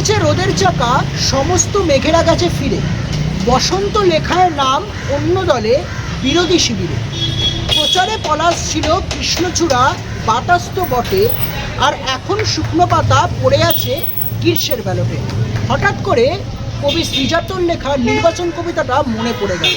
এসেছে রোদের চাকা, সমস্ত মেঘেরা গেছে ফিরে। বসন্ত লেখায় নাম অন্য দলে, বিরোধী শিবিরে। প্রচারে পলাশ ছিল কৃষ্ণচূড়া, বাতাস তো বটে, আর এখন শুকনো পাতা পড়ে আছে গ্রীষ্মের ব্যালটে হঠাৎ করে কবি শ্রীজাতর লেখা নির্বাচন কবিতাটা মনে পড়ে গেল।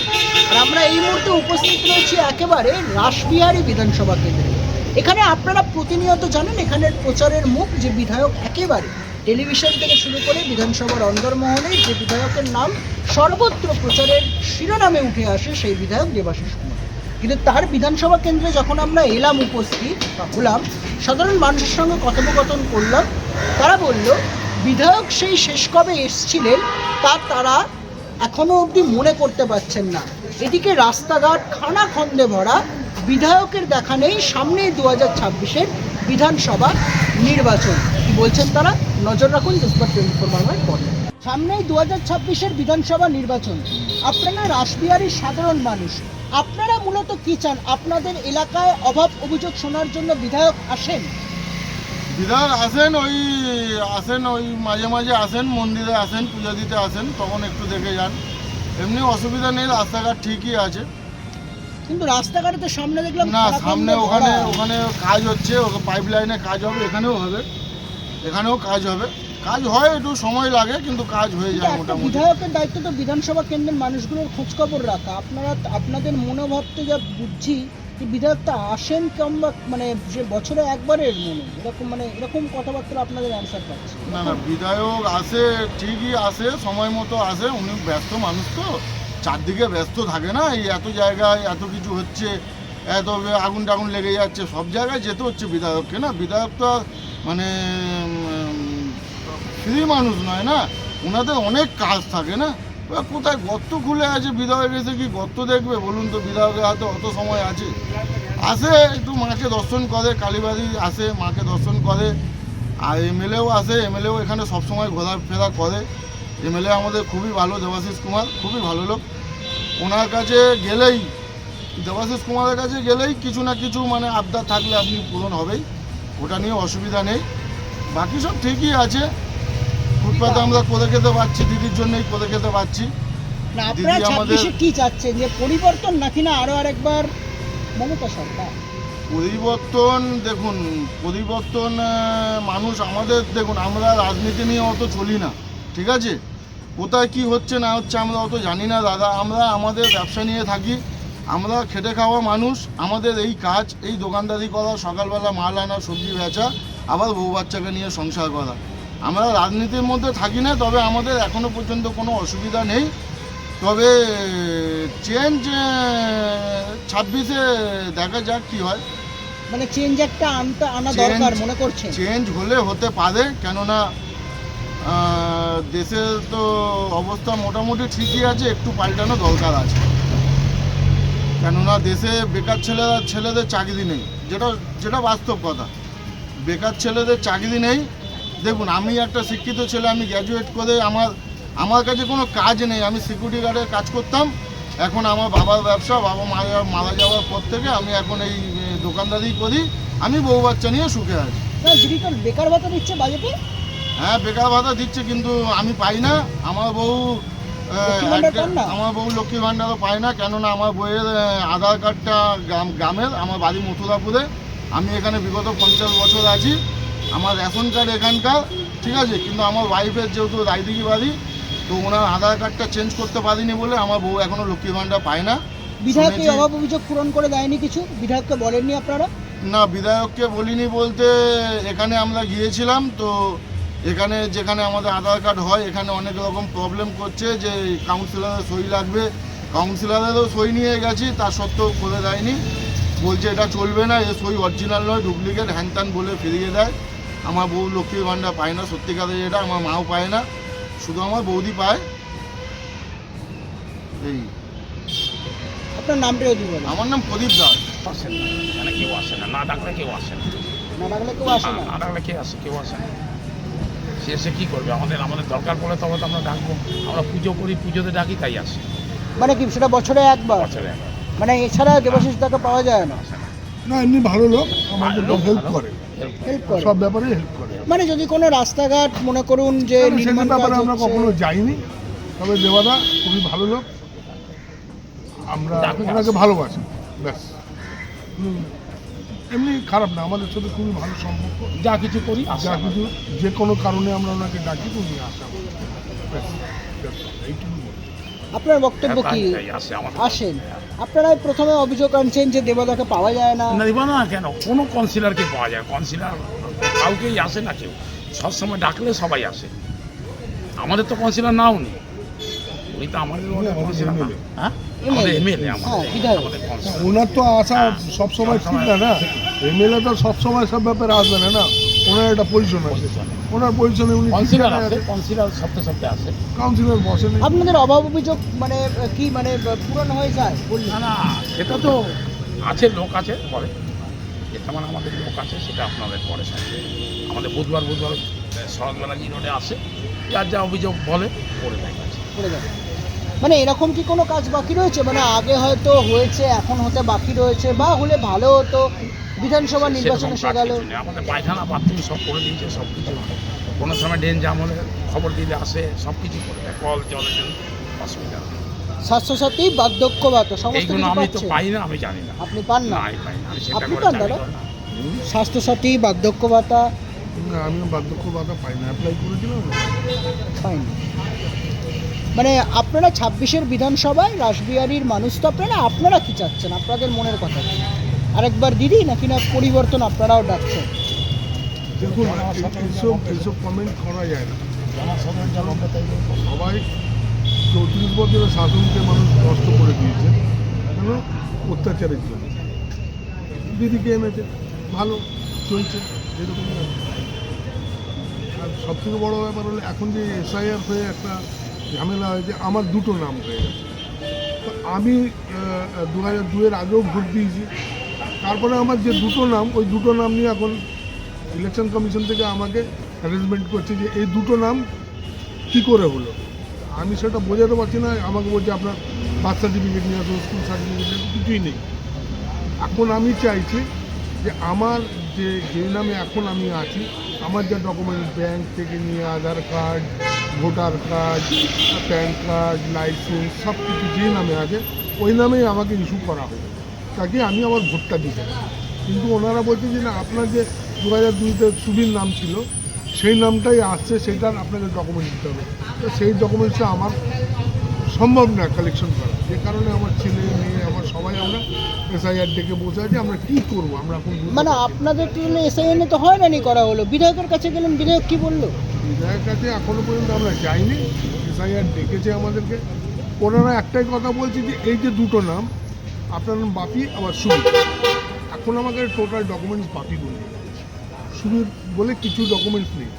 আর আমরা এই মুহূর্তে উপস্থিত রয়েছি একেবারে রাসবিহারী বিধানসভা কেন্দ্রে। এখানে আপনারা প্রতিনিয়ত জানেন, এখানের প্রচারের মুখ যে বিধায়ক একেবারে টেলিভিশন থেকে শুরু করে বিধানসভার অন্দরমহলে যে বিধায়কের নাম সর্বত্র প্রচারের শিরোনামে উঠে আসে সেই বিধায়ক দেবাশিস কুমার। কিন্তু তার বিধানসভা কেন্দ্রে যখন আমরা এলাম উপস্থিত বা হলাম, সাধারণ মানুষের সঙ্গে কথোপকথন করলাম, তারা বলল, বিধায়ক সেই শেষ কবে এসছিলেন তা তারা এখনও অবধি মনে করতে পারছেন না। এদিকে রাস্তাঘাট খানা খন্দে ভরা, বিধায়কের দেখা নেই, সামনেই দু হাজার ছাব্বিশের বিধানসভা নির্বাচন। কি বলছেন তারা? নজর রাখুন দুষ্পার টোয়েন্টি ফোর বাংলার পরে সামনেই দু হাজার ছাব্বিশের বিধানসভা নির্বাচন। আপনারা রাসবিহারীর সাধারণ মানুষ। আপনারা মূলত কি চান? আপনাদের এলাকায় অভাব অভিযোগ শোনার জন্য বিধায়ক আসেন? বিধায়ক আসেন ওই আসেন ওই মাঝে মাঝে আসেন মন্দিরে আসেন পূজা দিতে আসেন তখন একটু দেখে যান। এমনি অসুবিধা নেই রাস্তাঘাট ঠিকই আছে। কিন্তু রাস্তাঘাটে তো সামনে দেখলাম না সামনে ওখানে ওখানে কাজ হচ্ছে পাইপ লাইনে কাজ হবে এখানেও হবে। এখানেও কাজ হবে। কাজ হয় একটু সময় লাগে কিন্তু কাজ হয়ে যায় মোটামুটি। বিধায়কের দায়িত্ব তো বিধানসভা কেন্দ্রের মানুষগুলোর খোঁজ খবর রাখা। আপনারা আপনাদের মনোভাব তো যা বুঝছি যে বিধায়কটা আসেন কিংবা মানে যে বছরে একবারের মনে এরকম মানে এরকম কথাবার্তা আপনাদের অ্যান্সার পাচ্ছি। না না বিধায়ক আসে ঠিকই আসে সময় মতো আসে উনি ব্যস্ত মানুষ তো। চারদিকে ব্যস্ত থাকে না এই এত জায়গায় এত কিছু হচ্ছে এত আগুন টাগুন লেগে যাচ্ছে সব জায়গায় যেতে হচ্ছে বিধায়ককে না। বিধায়ক তো মানে ফ্রি মানুষ নয় না? ওনাদের অনেক কাজ থাকে না? কোথায় গর্ত খুলে আছে বিধায়ক এসে কি গর্ত দেখবে? বলুন তো, বিধায়কের হাতে অত সময় আছে। আসে, একটু মাকে দর্শন করে, কালীবাড়ি আসে, মাকে দর্শন করে। আর এমএলএও আসে, এমএলএও এখানে সবসময় ঘোরাফেরা করে। এমএলএ আমাদের খুবই ভালো, দেবাশিস কুমার, খুবই ভালো লোক। ওনার কাছে গেলেই, দেবাশিস কুমারের কাছে গেলেই কিছু না কিছু মানে আবদার থাকলে আপনি পূরণ হবেই। ওটা নিয়ে অসুবিধা নেই। বাকি সব ঠিকই আছে। ফুটপাতে আমরা করে খেতে পারছি দিদির জন্যই করে খেতে পারছি। না আপনারা ছাব্বিশে কি চাচ্ছেন? যে পরিবর্তন নাকি না আরও আরেকবার মমতা সরকার? পরিবর্তন দেখুন পরিবর্তন মানুষ আমাদের দেখুন আমরা রাজনীতি নিয়ে অত চলি না ঠিক আছে? কোথায় কি হচ্ছে না হচ্ছে আমরা অত জানি না দাদা। আমরা আমাদের ব্যবসা নিয়ে থাকি। আমরা খেটে খাওয়া মানুষ আমাদের এই কাজ এই দোকানদারি করা সকালবেলা মাল আনা সবজি বেচা আবার বউ বাচ্চাকে নিয়ে সংসার করা। আমরা রাজনীতির মধ্যে থাকি না তবে আমাদের এখনও পর্যন্ত কোনো অসুবিধা নেই। তবে চেঞ্জ ছাব্বিশে দেখা যাক কি হয়। মানে চেঞ্জ একটা আনতে আনা দরকার মনে করছে চেঞ্জ হলে হতে পারে কেননা দেশের তো অবস্থা মোটামুটি ঠিকই আছে একটু পাল্টানো দরকার আছে। কেননা দেশে বেকার ছেলেরা ছেলেদের চাকরি নেই। যেটা যেটা বাস্তব কথা। বেকার ছেলেদের চাকরি নেই। দেখুন আমি একটা শিক্ষিত ছেলে আমি গ্র্যাজুয়েট করে আমার আমার কাছে কোনো কাজ নেই। আমি সিকিউরিটি গার্ডের কাজ করতাম। এখন আমার বাবার ব্যবসা বাবা মারা মারা যাওয়ার পর থেকে আমি এখন এই দোকানদারি করি। আমি বউ বাচ্চা নিয়ে সুখে আছি। তো বেকার ভাতা দিচ্ছে বাজেটে হ্যাঁ বেকার ভাতা দিচ্ছে কিন্তু আমি পাই না। আমার বউ না? আমার বউ লক্ষ্মী ভাণ্ডারও পায় না কেননা আমার বইয়ের আধার কার্ডটা গ্রাম গ্রামের আমার বাড়ি মথুরাপুরে আমি এখানে বিগত পঞ্চাশ বছর আছি। আমার রেশন কার্ড এখানকার ঠিক আছে? কিন্তু আমার ওয়াইফের যেহেতু রায়দিঘি বাড়ি তো ওনার আধার কার্ডটা চেঞ্জ করতে পারিনি বলে আমার বউ এখনও লক্ষ্মী ভাণ্ডার পায় না। বিধায়ক এই অভাব অভিযোগ পূরণ করে দেয়নি কিছু? বিধায়ককে বলেননি আপনারা? না বিধায়ককে বলিনি বলতে এখানে আমরা গিয়েছিলাম তো এখানে যেখানে আমাদের আধার কার্ড হয় এখানে অনেক রকম প্রবলেম করছে যে কাউন্সিলারের সই লাগবে। কাউন্সিলারেরও সই নিয়ে গেছি তা সত্ত্বেও করে দেয়নি। বলছে এটা চলবে না এ সই অরিজিনাল নয় ডুপ্লিকেট হ্যান বলে ফিরিয়ে দেয়। আমার বউ লক্ষ্মী ভাণ্ডার পায় না সত্যিকারের এটা আমার মাও পায় না শুধু আমার বৌদি পায়। এই। আপনার নামটা যদি বলেন। আমার নাম প্রদীপ দাস। আসেন না এখানে কেউ আসে না না ডাকলে কেউ আসে না। না ডাকলে কেউ আসে না, না ডাকলে কে আসে কেউ আসে না। সে এসে কী করবে? আমাদের আমাদের দরকার পড়লে তবে তো আমরা ডাকবো। আমরা পুজো করি পুজোতে ডাকি তাই আসি। মানে কি সেটা বছরে একবার? বছরে একবার। মানে এছাড়া দেবাশিস দাকে পাওয়া যায় না? না এমনি ভালো লোক আমাদের লোক হেল্প করে। হেল্প করে। সব ব্যাপারে হেল্প করে। মানে যদি কোনো রাস্তাঘাট মনে করুন যে নির্মাণ ব্যাপারে আমরা কখনো যাইনি। তবে দেবাদা খুবই ভালো লোক। আমরা। ওনাকে ভালোবাসি। ব্যাস। হুম, এমনি খারাপ না আমাদের সাথে খুবই ভালো সম্পর্ক। যা কিছু করি যা কিছু যে কোনো কারণে আমরা ওনাকে ডাকি উনি আসা ব্যাস, আপনার বক্তব্য কি? আসে আমাদের আসেন। আপনারা প্রথমে অভিযোগ আনছেন যে দেবদাকে পাওয়া যায় না। না দিবা না কেন? কোনো কাউন্সিলরকে পাওয়া যায় কাউন্সিলর কাউকেই আসে না কেউ। সবসময় ডাকলে সবাই আসে। আমাদের তো কাউন্সিলর নাও নেই। উনি তো আমাদের আমাদের না। হ্যাঁ? হ্যাঁ। ওনার তো আসা সবসময় ঠিক না না? এমএলএ তো সবসময় সব ব্যাপারে আসবে না না? ওনার একটা পজিশন আছে। ওনার পজিশনে উনি কাউন্সিলর সপ্তাহে সপ্তাহে আসে। কাউন্সিলর বসেন। আপনাদের অভাব অভিযোগ মানে কি মানে পূরণ হয়ে যায়? না না সেটা তো আছে লোক আছে পরে এটা মানে আমাদের লোক আছে সেটা আপনাদের পরে সঙ্গে আমাদের বুধবার বুধবার শরৎ ব্যানার্জি রোডে আসে। যার যা অভিযোগ বলে করে দেয়। করে মানে এরকম কি কোনো কাজ বাকি রয়েছে? মানে আগে হয়তো হয়েছে এখন হতে বাকি রয়েছে বা হলে ভালো হতো বিধানসভা নির্বাচনে এসে গেল। আমাদের পায়খানা বাথরুম সব করে দিয়েছে সব কিছু কোনো সময় ড্রেন জাম হলে খবর দিলে আসে সব কিছু করে দেয় কল জলের জন্য অসুবিধা। স্বাস্থ্যসাথী বার্ধক্য ভাতা সমস্ত কিছু আমি তো পাই না আমি জানি না। আপনি পান না? আমি পাই না। আপনি পান দাদা? স্বাস্থ্যসাথী বার্ধক্য ভাতা না, আমিও বার্ধক্য ভাতা পাই না। অ্যাপ্লাই করেছিলাম না। পাইনি। মানে আপনারা ছাব্বিশের বিধানসভায় রাসবিহারীর মানুষ তো আপনারা আপনারা কি চাচ্ছেন? আপনাদের মনের কথা? আরেকবার দিদি, নাকি না পরিবর্তন আপনারাও ডাকছেন? দেখুন এই- এইসব এইসব কমেন্ট করা যায় না। সবাই চৌত্রিশ বছরের শাসনকে মানুষ নষ্ট করে দিয়েছে। কেন? অত্যাচারের জন্য। দিদিকে এনেছে, ভালো, চলছে যেরকম আর সব থেকে বড়ো ব্যাপার হলো, এখন যে এসআইআর হয়ে একটা ঝামেলা হয়েছে আমার দুটো নাম হয়ে গেছে। তো আমি দু হাজার দুয়ের আগেও ভোট দিয়েছি। তারপরে আমার যে দুটো নাম, ওই দুটো নাম নিয়ে এখন ইলেকশন কমিশন থেকে আমাকে অ্যারেঞ্জমেন্ট করছে যে এই দুটো নাম কী করে হলো? আমি সেটা বোঝাতে পারছি না, আমাকে বলছে আপনার বার্থ সার্টিফিকেট নিয়ে আসুন স্কুল সার্টিফিকেট কিছুই নেই। এখন আমি চাইছি যে আমার যে যে নামে এখন আমি আছি, আমার যা ডকুমেন্ট ব্যাংক থেকে নিয়ে Aadhaar card voter card, PAN card, licence, সব কিছু যে নামে আছে, ওই নামেই আমাকে ইস্যু করা হবে তাকে আমি আমার ভোটটা দিতে কিন্তু ওনারা বলছে যে না, আপনার যে দু হাজার দুইতে সুবীর নাম ছিল, সেই নামটাই আসছে, সেটার আপনাকে ডকুমেন্ট দিতে হবে। তো সেই ডকুমেন্টসটা আমার সম্ভব না কালেকশন করা। যে কারণে আমার ছেলে, মেয়ে, আমার সবাই আমরা এসআইআর ডেকে বসে আছি, আমরা কি করব? আমরা মানে না। আপনাদের জন্য এসআইএনে তো হয়রানি করা হলো। বিধায়কের কাছে গেলেন, বিধায়ক কি বলল? বিধায়কের কাছে এখনও পর্যন্ত আমরা যাইনি। এসআইআর ডেকেছে আমাদেরকে। ওনারা একটাই কথা বলছে যে, এই যে দুটো নাম, আপনার নাম বাপি, আবার সুবীর এখন আমাকে টোটাল ডকুমেন্টস বাপি বলে সুবীর বলে কিছু ডকুমেন্টস নেই।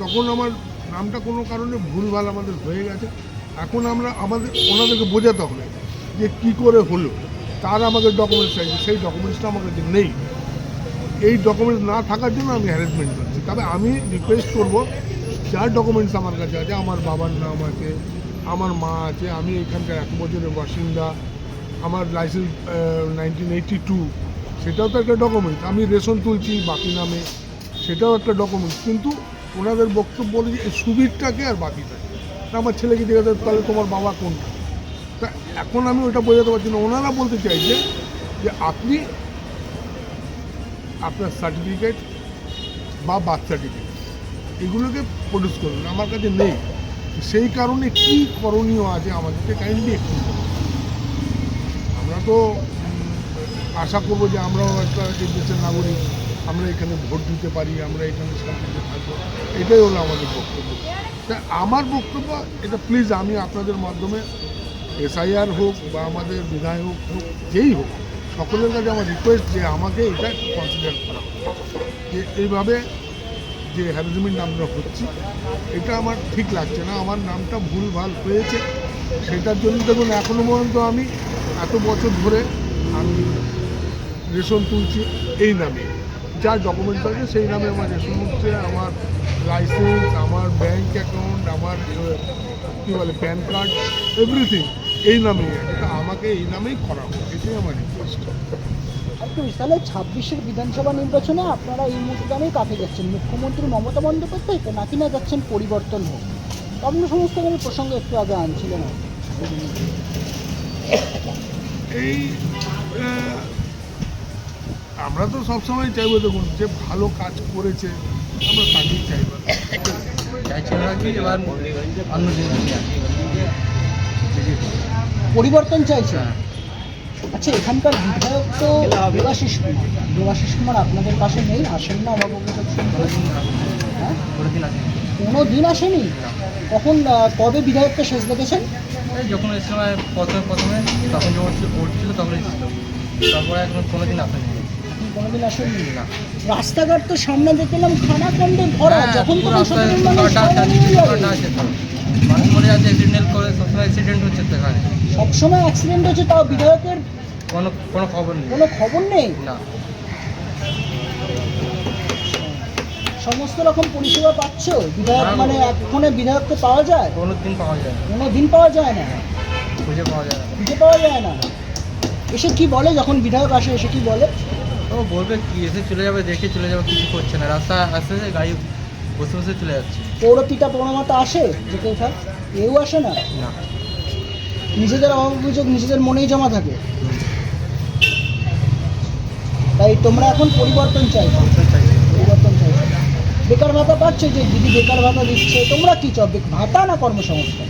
তখন আমার নামটা কোনো কারণে ভুলভাল আমাদের হয়ে গেছে। এখন আমরা আমাদের, ওনাদেরকে বোঝাতে হবে যে কি করে হলো। তার আমাদের ডকুমেন্টস চাইছে, সেই ডকুমেন্টসটা আমার কাছে নেই। এই ডকুমেন্টস না থাকার জন্য আমি হ্যারাসমেন্ট করছি। তবে আমি রিকোয়েস্ট করব যার ডকুমেন্টস আমার কাছে আছে। আমার বাবার নাম আছে, আমার মা আছে, আমি এখানকার এক বছরের বাসিন্দা। আমার লাইসেন্স নাইনটিন এইটি টু সেটাও তো একটা ডকুমেন্টস আমি রেশন তুলছি বাকি নামে, সেটাও একটা ডকুমেন্টস কিন্তু ওনাদের বক্তব্য হলো যে সুবিধটাকে আর বাকিটাকে আমার ছেলেকে জিজ্ঞাসা তাহলে তোমার বাবা কোনটা? তা এখন আমি ওটা বোঝাতে পারছি না। ওনারা বলতে চাইছে যে, আপনি আপনার সার্টিফিকেট বা বার্থ সার্টিফিকেট এগুলোকে প্রডিউস করুন, আমার কাছে নেই। সেই কারণে কি করণীয় আছে আমাদেরকে কাইন্ডলি একটু আমরা তো আশা করব যে আমরাও একটা এই দেশের নাগরিক, আমরা এখানে ভোট দিতে পারি, আমরা এখানে শান্তিতে থাকব। এটাই হলো আমাদের বক্তব্য। তা আমার বক্তব্য, এটা প্লিজ আমি আপনাদের মাধ্যমে এসআইআর হোক বা আমাদের বিধায়ক হোক, যেই হোক, সকলের কাছে আমার রিকোয়েস্ট যে আমাকে এটা কনসিডার করা। যে এইভাবে যে হ্যারাসমেন্ট আমরা হচ্ছি এটা আমার ঠিক লাগছে না। আমার নামটা ভুল ভালো হয়েছে। সেটার জন্য দেখুন, এখনও পর্যন্ত আমি এত বছর ধরে আমি রেশন তুলছি এই নামে। যা ডকুমেন্টস আছে, সেই নামে আমার রেশন হচ্ছে, আমার লাইসেন্স আমার ব্যাঙ্ক অ্যাকাউন্ট আমার কী বলে প্যান কার্ড এভরিথিং এই নামেই আছে। আমাকে এই নামেই করা হোক, এটাই আমার রিকোয়েস্ট একটু তাহলে ছাব্বিশের বিধানসভা নির্বাচনে আপনারা এই মুহূর্তে দাঁড়িয়ে কাকে যাচ্ছেন। মুখ্যমন্ত্রী মমতা বন্দ্যোপাধ্যায় তো নাকি না যাচ্ছেন পরিবর্তন হোক। অন্য সমস্ত কিছু প্রসঙ্গ একটু আগে আনছিলেন। এই আমরা তো সবসময় চাইব দেখুন যে ভালো কাজ করেছে আমরা তাকেই চাইব। চাইছিল না কি এবার অন্য পরিবর্তন চাইছে? আচ্ছা এখানকার বিধায়ক তো দেবাশিস কুমার। দেবাশিস কুমার আপনাদের পাশে নেই আসেন না অভাব অভিযোগ কোনো দিন আসেনি কোনো আসেনি? কখন কবে বিধায়ককে শেষ দেখেছেন? যখন এই সময় প্রথমে প্রথমে তখন যখন ভোট ছিল তখন এসেছিল। তারপরে এখন কোনো দিন আসেনি কোনোদিন আসেননি? না। রাস্তাঘাট তো সামনে দেখলাম খানা খন্ডে ভরা। হ্যাঁ, যখন তখন রাস্তায় সাধারণ মানুষ। মানুষ মরে যাচ্ছে অ্যাক্সিডেন্ট করে সবসময় অ্যাক্সিডেন্ট হচ্ছে সবসময় অ্যাক্সিডেন্ট হচ্ছে তাও বিধায়কের কোনো কোনো খবর নেই। কোনো খবর নেই? না। সমস্ত রকম পরিষেবা পাচ্ছ? বিধায়ক। মানে এক্ষণে বিধায়ককে পাওয়া যায়? কোনো দিন পাওয়া যায় না। কোনো দিন পাওয়া যায় না? খুঁজে পাওয়া যায় না। খুঁজে পাওয়া যায় না? এসে কি বলে যখন বিধায়ক আসে এসে কি বলে? ও বলবে কি এসে চলে যাবে দেখে চলে যাবে কিছু করছে না। রাস্তা আসতে গাড়ি বসে বসে চলে যাচ্ছে। পৌরপিতা পৌরমাতা আসে? যে কেউ থাক? কেউ আসে না? না। নিজেদের অভিযোগ নিজেদের মনেই জমা থাকে? তাই তোমরা এখন পরিবর্তন চাই পরিবর্তন চাই বেকার ভাতা পাচ্ছ যে দিদি বেকার ভাতা দিচ্ছে তোমরা কি চাও? ভাতা না কর্মসংস্থান?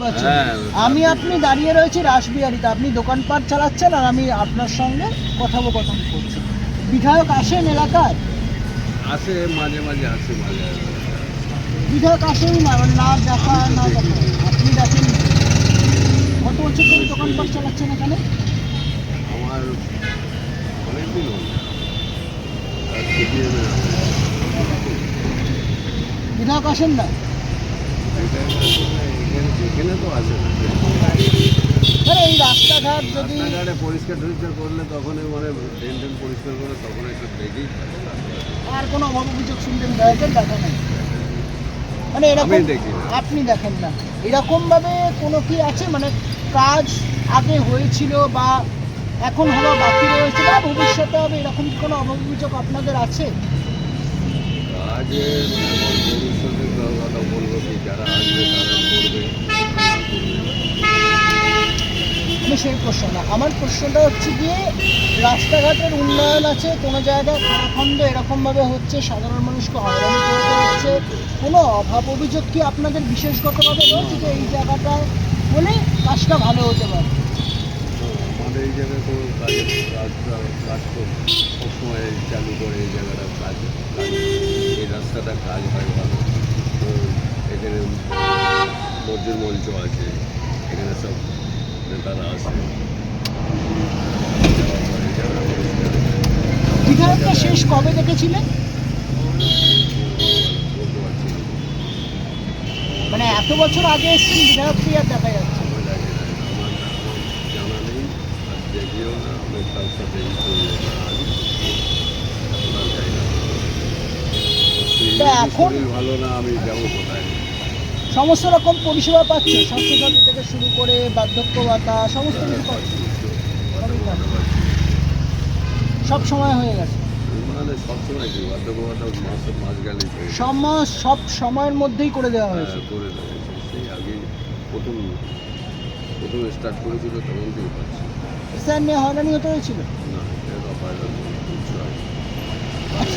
পারছি। আমি আপনি দাঁড়িয়ে রয়েছি রাসবিহারিতে। আপনি দোকানপাট চালাচ্ছেন আর আমি আপনার সঙ্গে কথোপকথন করছি। বিধায়ক আসেন এলাকায়? আসে মাঝে মাঝে আসে মাঝে মাঝে। বিধায়ক আসেন না না দেখা না দেখা। আপনি দেখেন। কত বছর ধরে দোকানপাট চালাচ্ছেন এখানে? বিধায়ক আসেন না? এখানে তো আসে না এই রাস্তাঘাট যদি রাস্তাঘাটে পরিষ্কার টরিষ্কার করলে তখনই মানে ড্রেন ট্রেন পরিষ্কার করে তখন একটু দেখি। আর কোনো অভাব অভিযোগ শুনবেন বিধায়কের? দেখা নেই। মানে এরকম আপনি দেখেন না। এরকম ভাবে কোনো কি আছে? মানে কাজ আগে হয়েছিল বা এখন হওয়া বাকি রয়েছে বা ভবিষ্যতে হবে? এরকম কি কোনো অভিযোগ আপনাদের আছে? কাজে ভবিষ্যতে কথা বলব কি যারা আসবে তারা করবে। আমি সেই প্রশ্ন না আমার প্রশ্নটা হচ্ছে গিয়ে রাস্তাঘাটের উন্নয়ন আছে কোনো জায়গায় খারাখন্দ এরকমভাবে হচ্ছে সাধারণ মানুষকে হয়রানি করতে হচ্ছে কোনো অভাব অভিযোগ কি আপনাদের বিশেষগতভাবে রয়েছে যে এই জায়গাটা হলে কাজটা ভালো হতে পারে? আমাদের এই জায়গায় কাজ রাস্তা কাজ তো সবসময় চালু করে এই জায়গাটা কাজ কাজ এই রাস্তাটা কাজ হয় ভালো তো এখানে মসজিদ মঞ্চ আছে এখানে সব নেতারা। বিধায়কটা শেষ কবে দেখেছিলেন। মানে এত বছর আগে এসছেন বিধায়ককে আর দেখা যাচ্ছে না। সময় লাগে না আমার আমার জানা নেই না আমি তার সাথে না যাই না শরীর ভালো না আমি যাব কোথায়? সমস্ত রকম পরিষেবা পাচ্ছে স্বাস্থ্যসাথী থেকে শুরু করে বার্ধক্য ভাতা সমস্ত কিছু পাচ্ছে সব সময় হয়ে গেছে। মানে সময় সব সময়ের মধ্যেই করে দেওয়া হয়েছে। করে সেই আগে প্রথম প্রথম স্টার্ট করেছিল তখন পাচ্ছি স্যার নিয়ে হয়রানি হতে হয়েছিল? হয়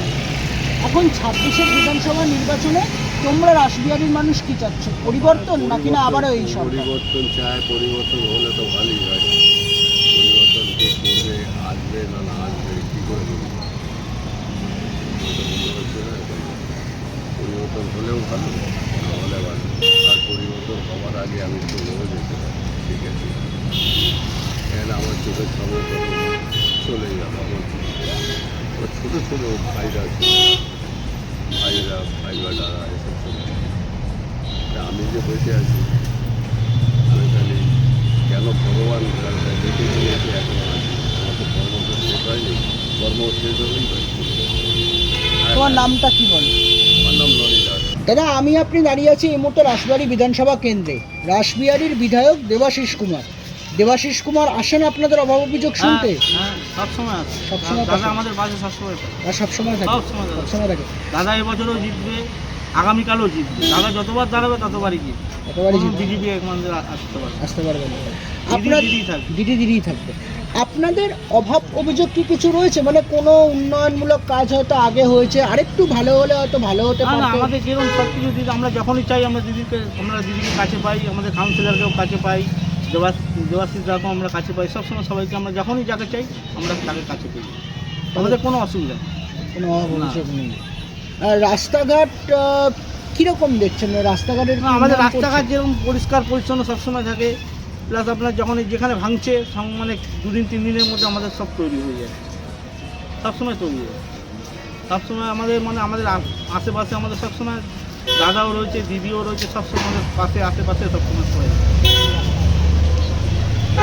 এখন ছাব্বিশের বিধানসভা নির্বাচনে তোমরা রাসবিহারীর মানুষ কি চাচ্ছ? পরিবর্তন নাকি না আবারও এই সরকার? পরিবর্তন চায় পরিবর্তন হলে তো ভালোই হয়। পরিবর্তন কে করবে আসবে না না আসবে কী করে। পরিবর্তন হলেও ভালো হলে ভালো। আর পরিবর্তন হওয়ার আগে আমি তো যেতে পারি। ঠিক আছে? কেন আমার চোখের সামনে চলে গেল আমার আমার ছোটো ছোটো ভাইরা ভাইরা ভাই বাটারা এসব চলে। আমি যে বসে আছি আমি খালি কেন ভগবান দেখে নিয়ে নিয়েছে এখন আছি? আমার তো কর্ম শেষ হয়নি কর্ম শেষ হলেই তোমার নামটা কি বলো? আমার নাম নরি দাস দাদা আমি আপনি দাঁড়িয়ে আছি এই মুহূর্তে রাসবিহারী বিধানসভা কেন্দ্রে। রাসবিহারীর বিধায়ক দেবাশিস কুমার। দেবাশিস কুমার আসেন আপনাদের অভাব অভিযোগ শুনতে? হ্যাঁ সবসময় আছে। সবসময় দাদা আমাদের বাসে সবসময় সবসময় থাকে। সবসময় থাকে। দাদা এবছরও জিতবে আগামীকালও জিতবে। দাদা যতবার দাঁড়াবে ততবারই জিতবে। একেবারে জিতবে। একমাত্র আসতে পারে আসতে পারবেন দিদি আপনার দিদি থাকবে। দিদি দিদিই থাকবে। আপনাদের অভাব অভিযোগ কি কিছু রয়েছে? মানে কোনো উন্নয়নমূলক কাজ হয়তো আগে হয়েছে আরেকটু ভালো হলে হয়তো ভালো হতে না আমাদের যেরকম সব কিছু দিদি আমরা যখনই চাই আমরা দিদিকে আমরা দিদিকে কাছে পাই আমাদের কাউন্সিলরকেও কাছে পাই। দেবাস দেবাশিস দাকেও আমরা কাছে পাই সবসময় সবাইকে আমরা যখনই যাকে চাই আমরা তাকে কাছে পাই আমাদের কোনো অসুবিধা নেই। কোনো অভিযোগ নেই। আর রাস্তাঘাট কীরকম দেখছেন? রাস্তাঘাটের আমাদের রাস্তাঘাট যেরকম পরিষ্কার পরিচ্ছন্ন সবসময় থাকে। প্লাস আপনার যখন যেখানে ভাঙছে মানে দুদিন তিন দিনের মধ্যে আমাদের সব তৈরি হয়ে যায়। সবসময় তৈরি হয়। সবসময় আমাদের মানে আমাদের আশেপাশে আমাদের সবসময় দাদাও রয়েছে দিদিও রয়েছে সবসময় আমাদের পাশে আশেপাশে সবসময় সবাই।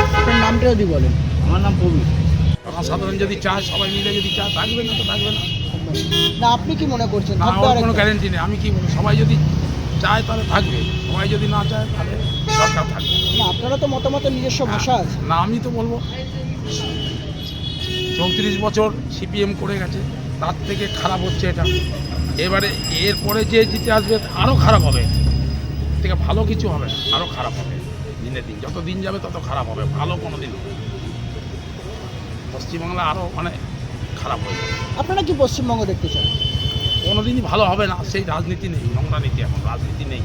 আপনার নামটা যদি বলেন। আমার নাম প্রবীর। তখন সাধারণ যদি চায় সবাই মিলে যদি চায় থাকবে না তো থাকবে না। না আপনি কি মনে করছেন? না ওর কোনো গ্যারেন্টি নেই। আমি কি সবাই যদি চায় তাহলে থাকবে। সবাই যদি না চায় তাহলে সরকার থাকবে। না আপনারা তো মতামত নিজস্ব ভাষা আছে। না আমি তো বলব চৌত্রিশ বছর সিপিএম করে গেছে। তার থেকে খারাপ হচ্ছে এটা। এবারে এরপরে যে জিতে আসবে আরও খারাপ হবে। থেকে ভালো কিছু হবে না আরও খারাপ হবে। দিনে দিন। যত দিন যাবে তত খারাপ হবে ভালো কোনো দিন হবে পশ্চিমবাংলা আরও মানে খারাপ হয়ে যাবে। আপনারা কি পশ্চিমবঙ্গ দেখতে চান? কোনোদিনই ভালো হবে না সেই রাজনীতি নেই নোংরা নীতি এখন রাজনীতি নেই।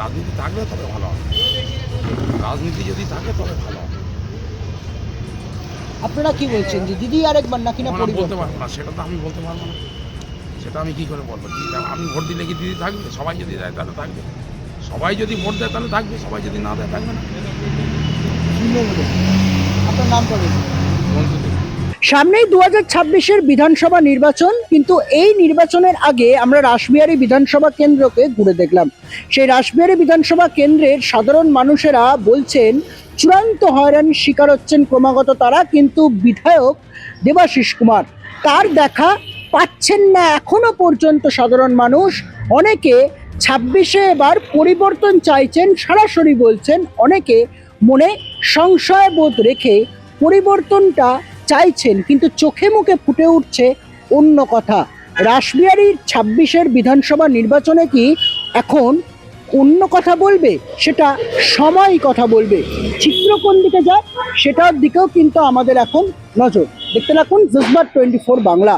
রাজনীতি থাকলে তবে ভালো হবে। রাজনীতি যদি থাকে তবে ভালো হবে। আপনারা কি বলছেন যে দিদি আরেকবার নাকি না বলতে পারব না সেটা তো আমি বলতে পারব না। সেটা আমি কি করে বলব? দিদি আমি ভোট দিলে কি দিদি থাকবে? সবাই যদি দেয় তাহলে থাকবে। সবাই যদি ভোট দেয় তাহলে থাকবে সবাই যদি না দেয় থাকবে না। আপনার নাম সামনেই দু হাজার ছাব্বিশের বিধানসভা নির্বাচন কিন্তু এই নির্বাচনের আগে আমরা রাসবিহারী বিধানসভা কেন্দ্রকে ঘুরে দেখলাম। সেই রাসবিহারী বিধানসভা কেন্দ্রের সাধারণ মানুষেরা বলছেন চূড়ান্ত হয়রানির শিকার হচ্ছেন ক্রমাগত তারা কিন্তু বিধায়ক দেবাশিস কুমার। তার দেখা পাচ্ছেন না এখনও পর্যন্ত সাধারণ মানুষ। অনেকে ছাব্বিশে এবার পরিবর্তন চাইছেন, সরাসরি বলছেন অনেকে মনে সংশয় বোধ রেখে পরিবর্তনটা চাইছেন, কিন্তু চোখে মুখে ফুটে উঠছে অন্য কথা। রাসবিহারীর ছাব্বিশের বিধানসভা নির্বাচনে কি এখন অন্য কথা বলবে? সেটা সময় কথা বলবে। চিত্র কোন দিকে যায়, সেটার দিকেও কিন্তু আমাদের এখন নজর। দেখতে রাখুন জজবার টোয়েন্টি ফোর বাংলা।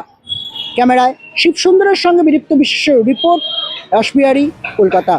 ক্যামেরায় শিবসুন্দরের সঙ্গে বিদীপ্ত বিশ্বের রিপোর্ট রাসবিহারী কলকাতা।